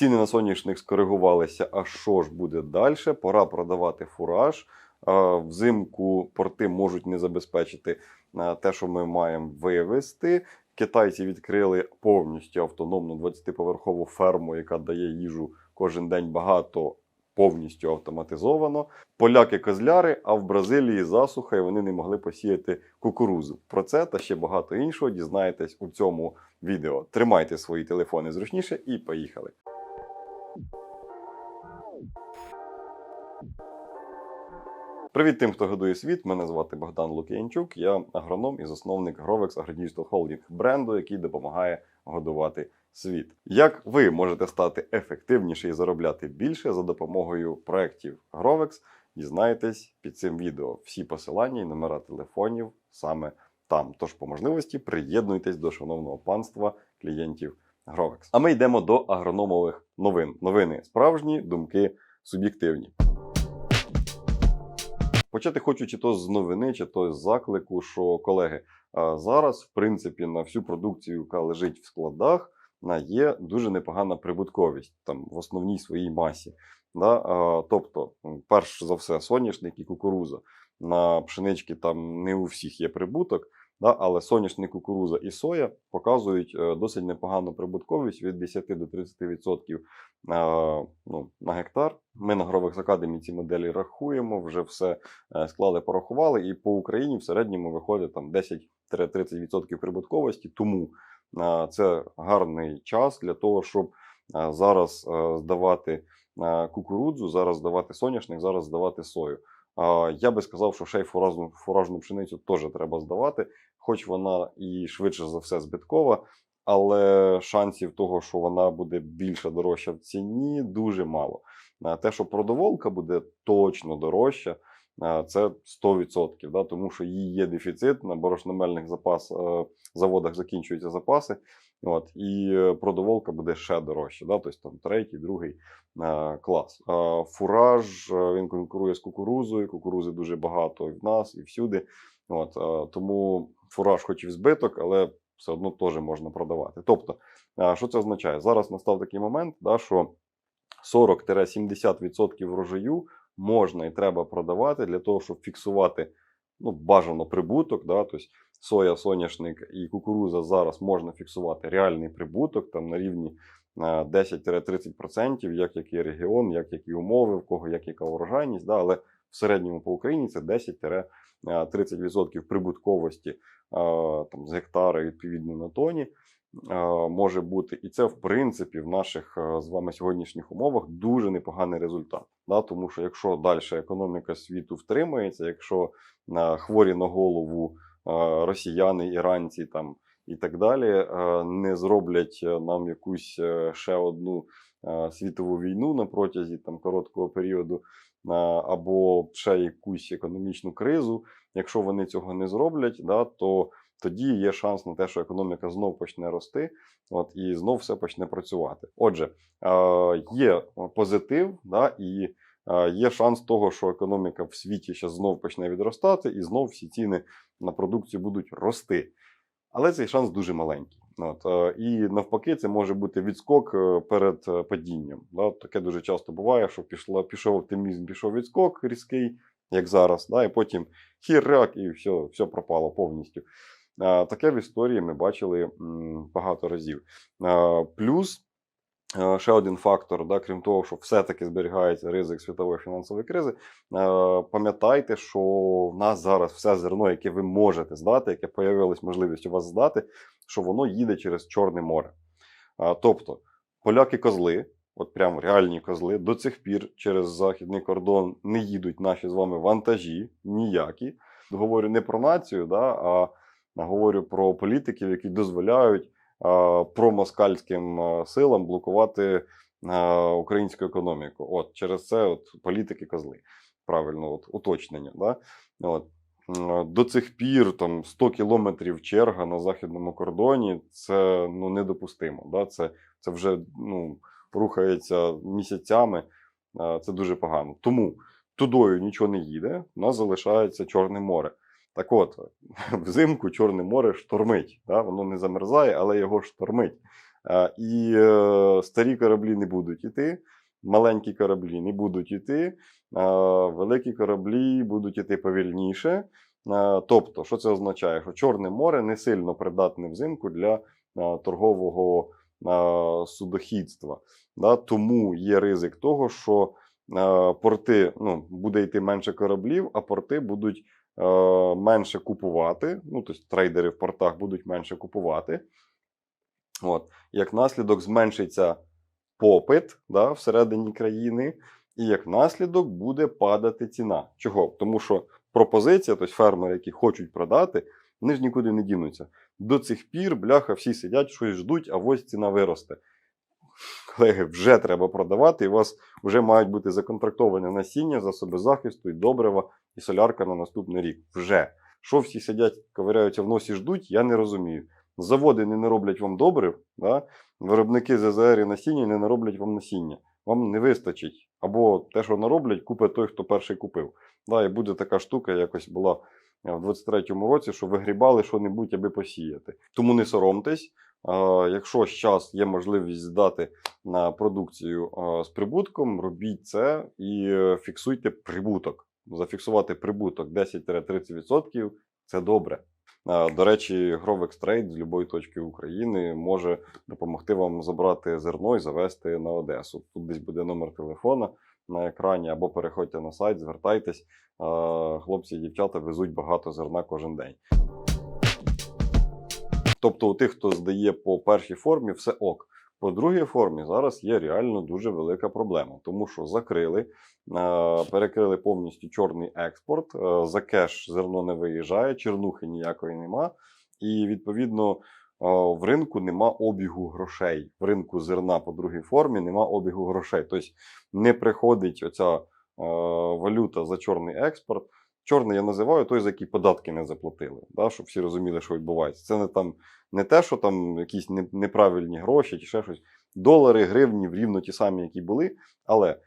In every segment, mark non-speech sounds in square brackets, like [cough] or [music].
Ціни на соняшник скоригувалися. А що ж буде далі? Пора продавати фураж. Взимку порти можуть не забезпечити те, що ми маємо вивезти. Китайці відкрили повністю автономну 20-поверхову ферму, яка дає їжу кожен день багато, повністю автоматизовано. Поляки козляри, а в Бразилії засуха, і вони не могли посіяти кукурузу. Про це та ще багато іншого дізнаєтесь у цьому відео. Тримайте свої телефони зручніше і поїхали. Привіт тим, хто годує світ. Мене звати Богдан Лук'янчук. Я агроном і засновник Grovex AgriDigital Holding бренду, який допомагає годувати світ. Як ви можете стати ефективніше і заробляти більше за допомогою проєктів Grovex, дізнаєтесь під цим відео. Всі посилання і номера телефонів саме там. Тож, по можливості, приєднуйтесь до шановного панства клієнтів Grovex. А ми йдемо до агрономових новин. Новини справжні, думки суб'єктивні. Почати хочу чи то з новини, чи то з заклику, що колеги, зараз, в принципі, на всю продукцію, яка лежить в складах, є дуже непогана прибутковість там в основній своїй масі. Да? Тобто, перш за все, соняшник і кукуруза. На пшенички там не у всіх є прибуток, да? але соняшник, кукуруза і соя показують е, досить непогану прибутковість від 10 до 30% е, ну, на гектар. Ми на Грових Академі ці моделі рахуємо, вже все е, склали, порахували, і по Україні в середньому виходить там 10-30% прибутковості. Тому це гарний час для того, щоб зараз здавати кукурудзу, зараз здавати соняшник, зараз здавати сою. Я би сказав, що ще й фуражну, фуражну пшеницю теж треба здавати, хоч вона і швидше за все збиткова, але шансів того, що вона буде більше дорожча в ціні, дуже мало. Те, що продоволка буде точно дорожча, це 100%, да, тому що її є дефіцит на борошномельних запас, е, заводах закінчуються запаси. От, і е, продоволка буде ще дорожча, да, тобто там третій, другий е, клас. Е, фураж е, він конкурує з кукурузою. Кукурузи дуже багато і в нас, і всюди. От, е, тому фураж, хоч і в збиток, але все одно теж можна продавати. Тобто, е, що це означає? Зараз настав такий момент, да, що 40-70% врожаю можна і треба продавати для того, щоб фіксувати ну, бажано прибуток. Да, тобто соя, соняшник і кукуруза зараз можна фіксувати реальний прибуток там на рівні е, 10-30%, як який регіон, як які умови, в кого як яка урожайність. Да, але в середньому по Україні це 10-30% прибутковості е, там, з гектара відповідно на тоні. е, Може бути, і це в принципі в наших е, з вами сьогоднішніх умовах дуже непоганий результат. Да? Тому що якщо далі економіка світу втримається, якщо е, хворі на голову е, росіяни, іранці там і так далі е, не зроблять е, нам якусь е, ще одну світову війну на протязі там короткого періоду, або ще якусь економічну кризу. Якщо вони цього не зроблять, да, то тоді є шанс на те, що економіка знов почне рости, от і знов все почне працювати. Отже, є позитив, да, і є шанс того, що економіка в світі ще знов почне відростати, і знов всі ціни на продукцію будуть рости. Але цей шанс дуже маленький. От, е, і навпаки, це може бути відскок е, перед е, падінням. Да? Таке дуже часто буває, що пішло, пішов оптимізм, пішов відскок різкий, як зараз, да? і потім хіряк, і все, все пропало повністю. Таке в історії ми бачили багато разів. Плюс ще один фактор, да, крім того, що все-таки зберігається ризик світової фінансової кризи. е, Пам'ятайте, що в нас зараз все зерно, яке ви можете здати, яке появилась можливість у вас здати, що воно їде через Чорне море. Е, Тобто, поляки-козли, от прям реальні козли, до цих пір через західний кордон не їдуть наші з вами вантажі ніякі. Говорю не про націю, да, а говорю про політиків, які дозволяють е, промоскальським силам блокувати українську економіку. От через це от політики козли. Правильно, от уточнення. Да? От. До цих пір там 100 кілометрів черга на західному кордоні це ну недопустимо. Да? Це, це вже ну, рухається місяцями. Це дуже погано. Тому тудою нічого не їде, у нас залишається Чорне море. Так от, [laughs] взимку Чорне море штормить. Да? Воно не замерзає, але його штормить. І е, старі кораблі не будуть іти, маленькі кораблі не будуть іти, великі кораблі будуть іти повільніше. Тобто, що це означає? Що Чорне море не сильно придатне взимку для торгового судоходства. Да? Тому є ризик того, що порти ну, буде йти менше кораблів, а порти будуть менше купувати. Ну, тобто трейдери в портах будуть менше купувати. От. Як наслідок зменшиться попит да, всередині країни, і як наслідок буде падати ціна. Чого? Тому що пропозиція, тобто фермери, які хочуть продати, вони ж нікуди не дінуться. До цих пір, бляха, всі сидять, щось ждуть, а ось ціна виросте. Колеги, вже треба продавати, і у вас вже мають бути законтрактоване насіння, засоби захисту, і добрива, і солярка на наступний рік. Вже. Що всі сидять, ковиряються в носі, ждуть, я не розумію. Заводи не нароблять вам добрив, да? виробники ЗЗР і насіння не нароблять вам насіння. Вам не вистачить. Або те, що нароблять, купить той, хто перший купив. Да, і буде така штука, якось була е, в 23-му році, що вигрібали що-небудь, аби посіяти. Тому не соромтесь. Якщо зараз є можливість здати на продукцію з прибутком, робіть це і е, фіксуйте прибуток. Зафіксувати прибуток 10-30% це добре. До речі, Grovex Trade з будь-якої точки України може допомогти вам забрати зерно і завести на Одесу. Тут десь буде номер телефона на екрані, або переходьте на сайт, звертайтесь. Хлопці і дівчата везуть багато зерна кожен день. Тобто, у тих, хто здає по першій формі, все ок. По другій формі зараз є реально дуже велика проблема, тому що закрили, е, перекрили повністю чорний експорт, е, за кеш зерно не виїжджає, чернухи ніякої нема. І відповідно е, в ринку нема обігу грошей. В ринку зерна по другій формі нема обігу грошей. Тобто не приходить оця валюта за чорний експорт. Чорний я називаю той, за який податки не заплатили, да, щоб всі розуміли, що відбувається. Це не там не те, що там якісь неправильні гроші чи ще щось. Долари, гривні рівно ті самі, які були, але е,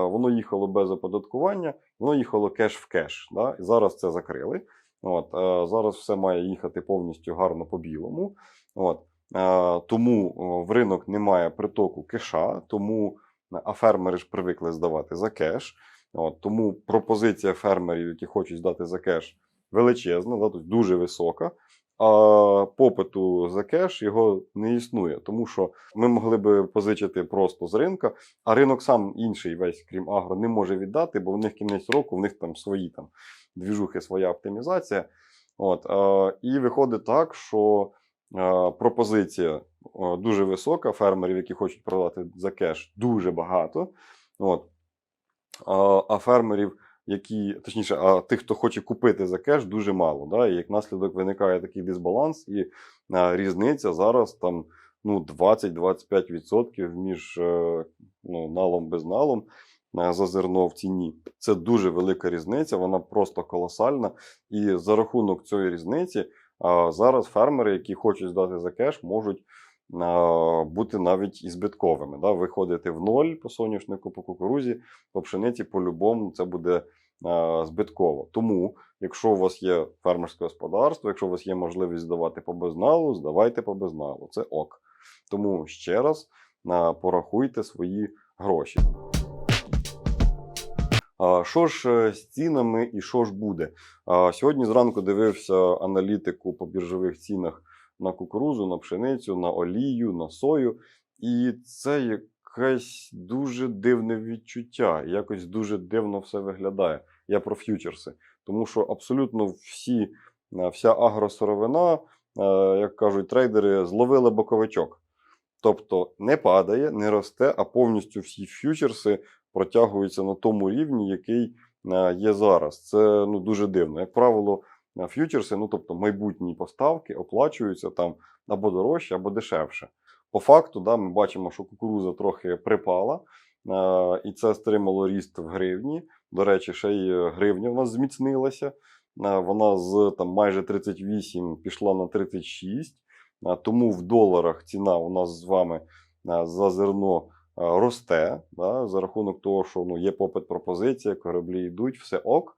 воно їхало без оподаткування, воно їхало кеш в кеш. Да? І зараз це закрили. От, е, зараз все має їхати повністю гарно по білому. От, е, тому в ринок немає притоку кеша, тому а фермери ж привикли здавати за кеш. От, тому пропозиція фермерів, які хочуть здати за кеш, величезна, да, тобто дуже висока. А попиту за кеш його не існує, тому що ми могли би позичити просто з ринка, а ринок сам інший, весь крім агро, не може віддати, бо в них кінець року, в них там свої там двіжухи, своя оптимізація. От, е, і виходить так, що е, пропозиція дуже висока, фермерів, які хочуть продати за кеш, дуже багато. От, а фермерів, які, точніше, а тих, хто хоче купити за кеш, дуже мало. Да? І як наслідок виникає такий дисбаланс, і а, різниця зараз там ну, 20-25% між е, ну, налом без налом е, за зерно в ціні. Це дуже велика різниця, вона просто колосальна. І за рахунок цієї різниці а, зараз фермери, які хочуть здати за кеш, можуть бути навіть і збитковими. Да? Виходити в ноль по соняшнику, по кукурузі, по пшениці, по-любому це буде а, збитково. Тому, якщо у вас є фермерське господарство, якщо у вас є можливість здавати по безналу, здавайте по безналу. Це ок. Тому ще раз а, порахуйте свої гроші. Що ж е, з цінами і що ж буде? Сьогодні зранку дивився аналітику по біржових цінах на кукурузу, на пшеницю, на олію, на сою. І це якесь дуже дивне відчуття. Якось дуже дивно все виглядає. Я про ф'ючерси. Тому що абсолютно всі, е, вся агросировина, е, як кажуть трейдери, зловили боковичок. Тобто не падає, не росте, а повністю всі ф'ючерси протягуються на тому рівні, який е, є зараз. Це ну, дуже дивно. Як правило, ф'ючерси, ну тобто майбутні поставки, оплачуються там або дорожче, або дешевше. По факту, да, ми бачимо, що кукуруза трохи припала, е, і це стримало ріст в гривні. До речі, ще й гривня в нас зміцнилася. Е, Вона з там майже 38 пішла на 36. Е, Тому в доларах ціна у нас з вами е, за зерно е, росте да, за рахунок того, що ну, є попит пропозиція, кораблі йдуть, все ок.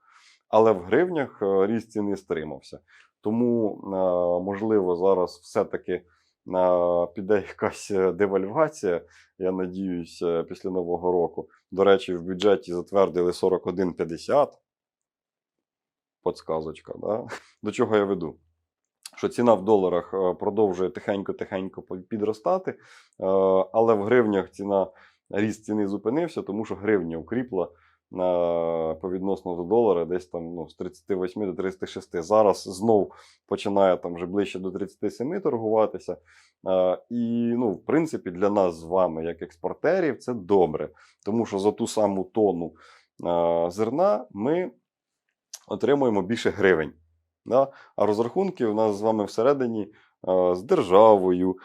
Але в гривнях е, ріст ціни стримався. Тому, е, можливо, зараз все-таки е, піде якась девальвація, я надіюсь, після Нового року. До речі, в бюджеті затвердили 41,50. Подсказочка, да? [laughs] До чого я веду? Що ціна в доларах продовжує тихенько-тихенько підростати, але в гривнях ціна, ріст ціни зупинився, тому що гривня укріпла на, по відносно до долара десь там ну, з 38 до 36. Зараз знов починає там вже ближче до 37 торгуватися. Е, І, ну, в принципі, для нас з вами, як експортерів, це добре, тому що за ту саму тонну е, зерна ми отримуємо більше гривень. Да? А розрахунки у нас з вами всередині е, з державою,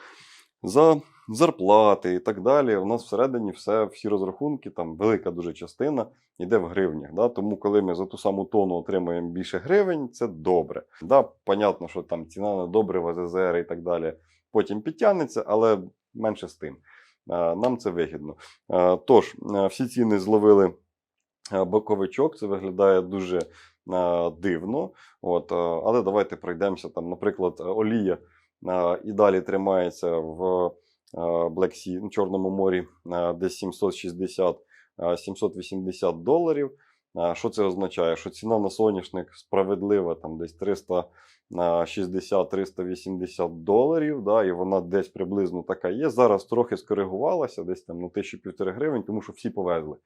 за зарплати і так далі. У нас всередині все, всі розрахунки, там велика дуже частина йде в гривнях. Да? Тому, коли ми за ту саму тонну отримуємо більше гривень, це добре. Да? Понятно, що там ціна на добрива, ЗЗР і так далі потім підтягнеться, але менше з тим. Е, Нам це вигідно. Е, Тож, е, всі ціни зловили боковичок, це виглядає дуже дивно. От, але давайте пройдемося. Там, наприклад, олія і далі тримається в Black Sea, ну, Чорному морі, десь 760 е, 780 доларів. Що це означає? Що ціна на соняшник справедлива, там десь 360-380 доларів, да, і вона десь приблизно така є. Зараз трохи скоригувалася, десь там на тисячу півтори гривень, тому що всі повезли.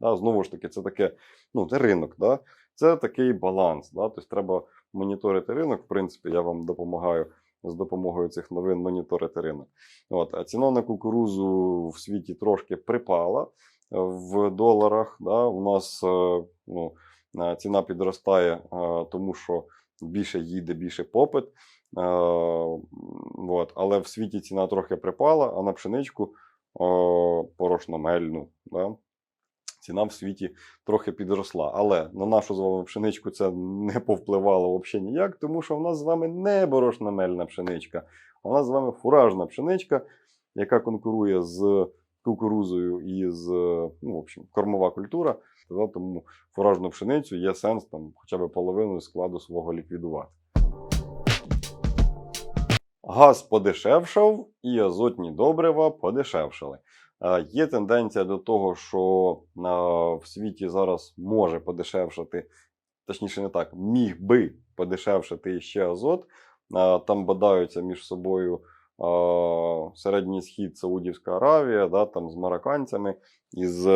Да, знову ж таки, це таке, ну, це ринок, да? це такий баланс. Да? Тобто треба моніторити ринок. В принципі, я вам допомагаю з допомогою цих новин моніторити ринок. От, а ціна на кукурузу в світі трошки припала е, в доларах. Да? У нас е, ну, е, ціна підростає, тому що більше їде, більше попит. От. Але в світі ціна трохи припала, а на пшеничку порошномельну. Да? Ціна в світі трохи підросла. Але на нашу з вами пшеничку це не повпливало взагалі ніяк, тому що в нас з вами не борошномельна пшеничка, в нас з вами фуражна пшеничка, яка конкурує з кукурузою і з ну, в общем, кормова культура. Тому фуражну пшеницю є сенс там, хоча б половину складу свого ліквідувати. Газ подешевшав і азотні добрива подешевшали. Є тенденція до того, що в світі зараз може подешевшати, точніше, не так, міг би подешевшати ще азот. Там бадаються між собою Середній Схід, Саудівська Аравія, да, там з марокканцями із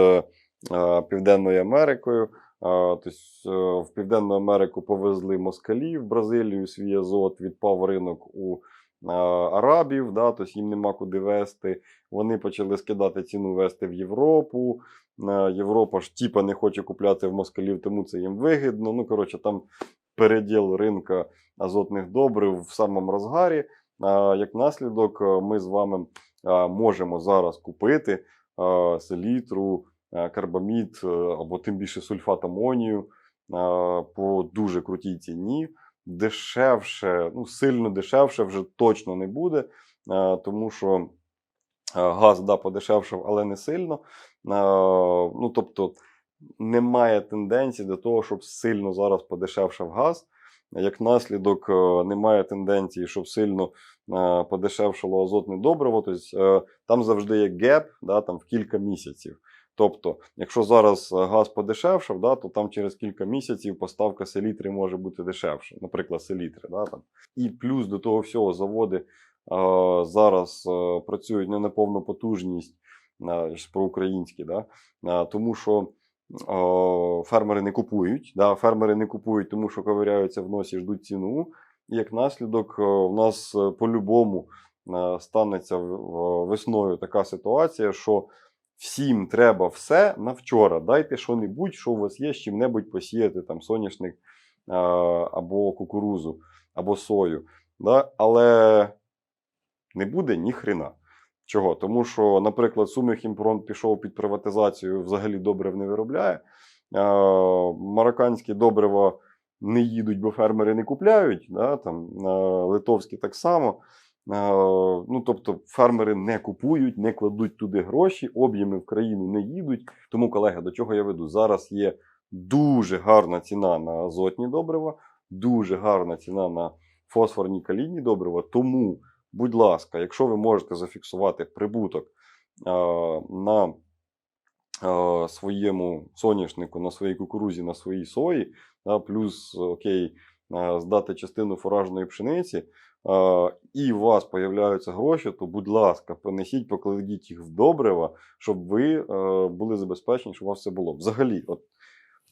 Південною Америкою. Тобто в Південну Америку повезли москалі в Бразилію свій азот, відпав ринок у арабів, да, тобто їм нема куди вести. Вони почали скидати ціну вести в Європу. Е, Європа ж тіпа не хоче купляти в москалів, тому це їм вигідно. Ну, коротше, там переділ ринка азотних добрив в самому розгарі. А, Як наслідок, е, ми з вами е, можемо зараз купити е, селітру, е, карбамід е, або тим більше сульфат амонію е, по дуже крутій ціні. Дешевше, ну сильно дешевше вже точно не буде, е, тому що е, газ да, подешевшав, але не сильно. Е, Ну, тобто немає тенденції до того, щоб сильно зараз подешевшав газ. Як наслідок, немає тенденції, щоб сильно подешевшало азотне добриво. Тобто там завжди є геп, да, там в кілька місяців. Тобто, якщо зараз е, газ подешевшав, да, то там через кілька місяців поставка селітри може бути дешевша, наприклад, селітри. Да, там. І плюс до того всього заводи е, зараз е, працюють не на повну потужність, е, проукраїнські, да, е, тому що о, фермери не купують. Да, фермери не купують, тому що ковиряються в носі, ждуть ціну. І як наслідок, е, в нас е, по-любому е, станеться весною така ситуація, що всім треба все на вчора. Дайте що-небудь, що у вас є, з чим-небудь посіяти, там соняшник або кукурузу, або сою. Да? Але не буде ні хрена. Чого? Тому що, наприклад, Сумихімпром пішов під приватизацію, взагалі добрив не виробляє. Марокканські добрива не їдуть, бо фермери не купляють. Да? Там, литовські так само. Ну, тобто фермери не купують, не кладуть туди гроші, об'єми в країну не їдуть. Тому, колеги, до чого я веду? Зараз є дуже гарна ціна на азотні добрива, дуже гарна ціна на фосфорні калійні добрива. Тому будь ласка, якщо ви можете зафіксувати прибуток на своєму соняшнику, на своїй кукурузі, на своїй сої, да, плюс окей, здати частину фуражної пшениці, і у вас появляються гроші, то будь ласка, понесіть, покладіть їх в добрива, щоб ви е, були забезпечені, щоб у вас все було. Взагалі, от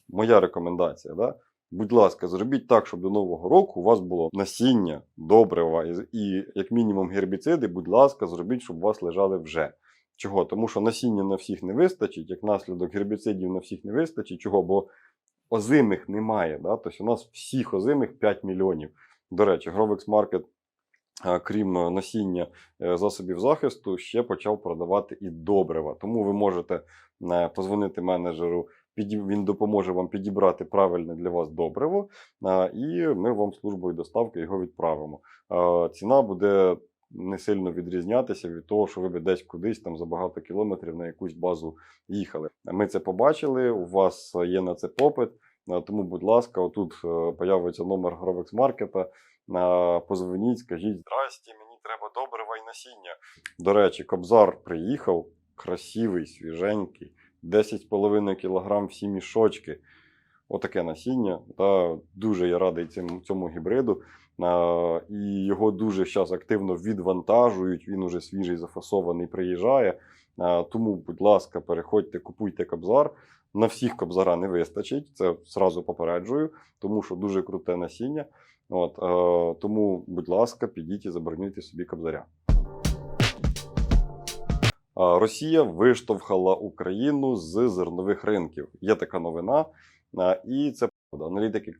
моя рекомендація. Да? Будь ласка, зробіть так, щоб до нового року у вас було насіння, добрива і, і як мінімум гербіциди, будь ласка, зробіть, щоб у вас лежали вже. Чого? Тому що насіння на всіх не вистачить, як наслідок гербіцидів на всіх не вистачить. Чого? Бо озимих немає. Да? Тобто у нас всіх озимих 5 мільйонів. До речі, Grovex Market, крім е, насіння е, засобів захисту, ще почав продавати і добрива. Тому ви можете е, позвонити менеджеру, він допоможе вам підібрати правильне для вас добриво, і ми вам службою доставки його відправимо. Ціна буде не сильно відрізнятися від того, що ви би десь кудись там за багато кілометрів на якусь базу їхали. Ми це побачили. У вас є на це попит. Тому, будь ласка, отут е, появиться номер Market. е, Позвоніть, скажіть, здрасті, мені треба добрива і насіння. До речі, Кобзар приїхав, красивий, свіженький, 10,5 кг всі мішочки. Отаке насіння. Та дуже я радий цим, цьому гібриду. А, і його дуже зараз активно відвантажують. Він уже свіжий, зафасований, приїжджає. А, тому, будь ласка, переходьте, купуйте кобзар. На всіх кобзара не вистачить, це зразу попереджую, тому що дуже круте насіння. От, е, тому, будь ласка, підіть і забронюйте собі кобзаря. Росія виштовхала Україну з зернових ринків. Є така новина, і це правда. Аналітики е,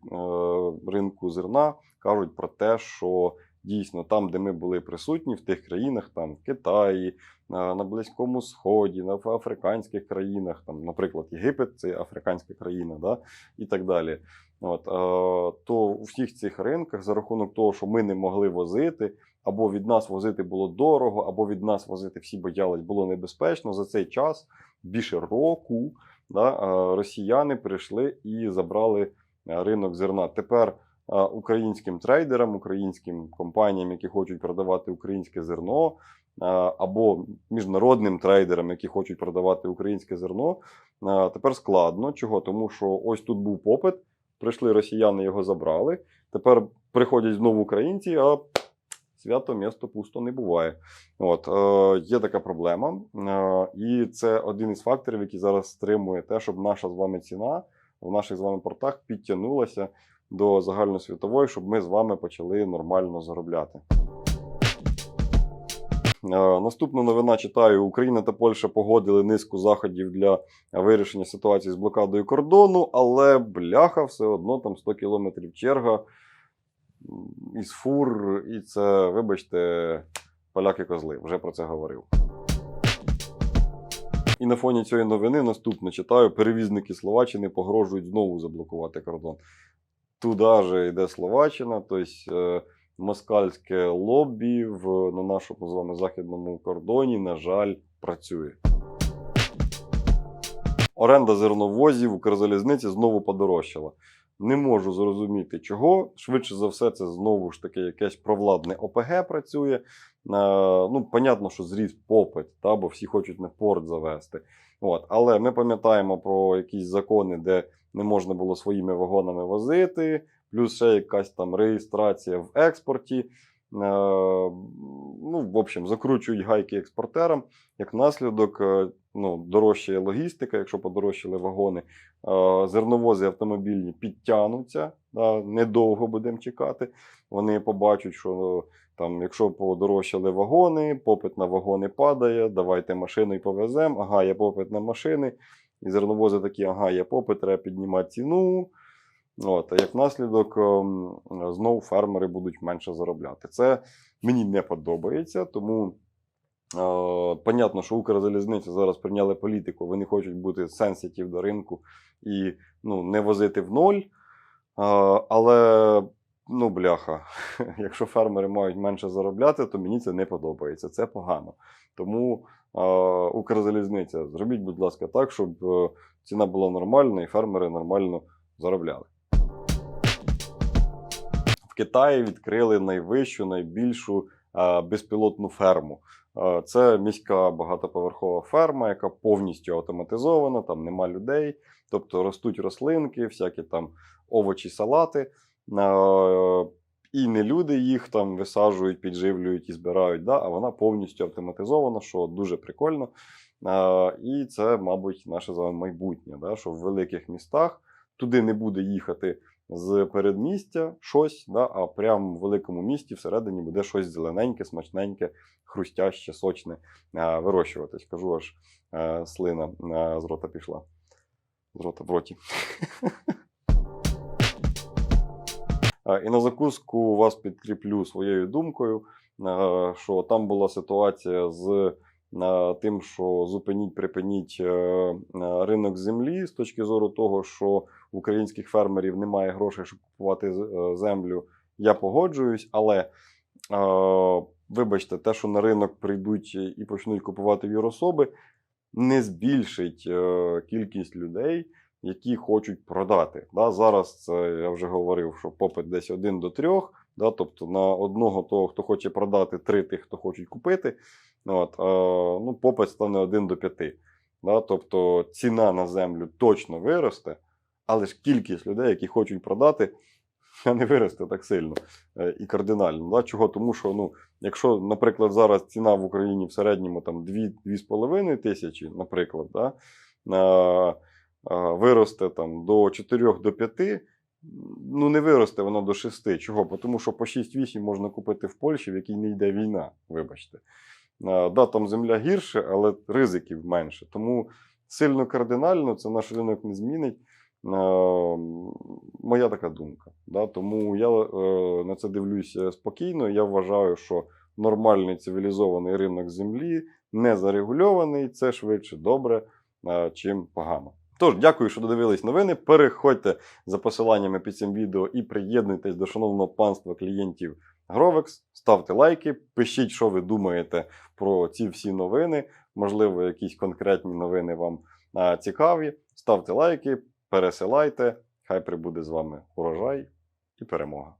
ринку зерна кажуть про те, що дійсно там, де ми були присутні, в тих країнах, там в Китаї, на, на Близькому Сході, на в африканських країнах, там, наприклад, Єгипет це африканська країна, да, і так далі. От, е, то у всіх цих ринках за рахунок того, що ми не могли возити, або від нас возити було дорого, або від нас возити всі боялись, було небезпечно. За цей час більше року да, росіяни прийшли і забрали ринок зерна. Тепер українським трейдерам, українським компаніям, які хочуть продавати українське зерно, або міжнародним трейдерам, які хочуть продавати українське зерно, тепер складно. Чого? Тому що ось тут був попит, прийшли росіяни, його забрали. Тепер приходять знову українці, а свято місто пусто не буває. От, е, є така проблема, е, і це один із факторів, який зараз стримує те, щоб наша з вами ціна в наших з вами портах підтягнулася до загальносвітової, щоб ми з вами почали нормально заробляти. Е, Наступна новина читаю: Україна та Польща погодили низку заходів для вирішення ситуації з блокадою кордону, але бляха все одно там 100 кілометрів черга із фур, і це, вибачте, поляки козли. Вже про це говорив. І на фоні цієї новини наступне читаю: перевізники Словаччини погрожують знову заблокувати кордон. Туди же йде Словаччина, тобто е, москальське лобі в, на нашому з вами західному кордоні, на жаль, працює. Оренда зерновозів Укрзалізниці знову подорожчала. Не можу зрозуміти, чого. Швидше за все, це знову ж таки якесь провладне ОПГ працює. Е, ну, понятно, що зріс попит, та, бо всі хочуть на порт завести. От. Але ми пам'ятаємо про якісь закони, де не можна було своїми вагонами возити, плюс ще якась там реєстрація в експорті. Е, ну, в общем, закручують гайки експортерам. Як наслідок, е, ну, дорожчає логістика, якщо подорожчали вагони, е, зерновози автомобільні підтягнуться, да, недовго будемо чекати. Вони побачать, що там, якщо подорожчали вагони, попит на вагони падає, давайте машиною повеземо, ага, є попит на машини. І зерновози такі, ага, є попит, треба піднімати ціну. От, а як наслідок, ем, знову фермери будуть менше заробляти. Це мені не подобається, тому е, понятно, що Укрзалізниця зараз прийняли політику, вони хочуть бути сенситів до ринку і ну, не возити в ноль. Е, але, ну, бляха, [laughs] якщо фермери мають менше заробляти, то мені це не подобається. Це погано. Тому Укрзалізниця, зробіть, будь ласка, так, щоб е, ціна була нормальна і фермери нормально заробляли. В Китаї відкрили найвищу, найбільшу е, безпілотну ферму. Е, Це міська багатоповерхова ферма, яка повністю автоматизована, там нема людей, тобто ростуть рослинки, всякі там овочі, салати. І не люди їх там висаджують, підживлюють і збирають, да, а вона повністю автоматизована, що дуже прикольно. Е, І це, мабуть, наше з вами майбутнє, да, що в великих містах туди не буде їхати з передмістя щось, да, а прямо в великому місті всередині буде щось зелененьке, смачненьке, хрустяще, сочне е, вирощуватись. Кажу, аж е, слина е, з рота пішла. З рота в роті. [laughs] Е, І на закуску вас підкріплю своєю думкою, е, що там була ситуація з е, тим, що зупиніть, припиніть ринок землі з точки зору того, що українських фермерів немає грошей, щоб купувати землю. Я погоджуюсь, але вибачте, те, що на ринок прийдуть і почнуть купувати юрособи, не збільшить кількість людей, які хочуть продати. Да, зараз це я вже говорив, що попит десь один до трьох. Да, тобто на одного того, хто хоче продати, три тих, хто хочуть купити. От, е, ну, попит стане один до п'яти. Да, тобто ціна на землю точно виросте, але ж кількість людей, які хочуть продати, [laughs] не виросте так сильно е, і кардинально. Да? Чого? Тому що, ну, якщо, наприклад, зараз ціна в Україні в середньому там 2-2,5 тисячі, наприклад, да? Виросте там до 4 до 5, ну не виросте воно до 6. Чого? Тому що по 6-8 можна купити в Польщі, в якій не йде війна, вибачте. Да, там земля гірше, але ризиків менше. Тому сильно кардинально це наш ринок не змінить. Моя така думка. Да? Тому я е, на це дивлюся спокійно. Я вважаю, що нормальний цивілізований ринок землі не зарегульований, це швидше добре, чим погано. Тож, дякую, що додивились новини. Переходьте за посиланнями під цим відео і приєднуйтесь до шановного панства клієнтів Grovex. Ставте лайки, пишіть, що ви думаєте про ці всі новини. Можливо, якісь конкретні новини вам цікаві. Ставте лайки, пересилайте. Хай прибуде з вами урожай і перемога.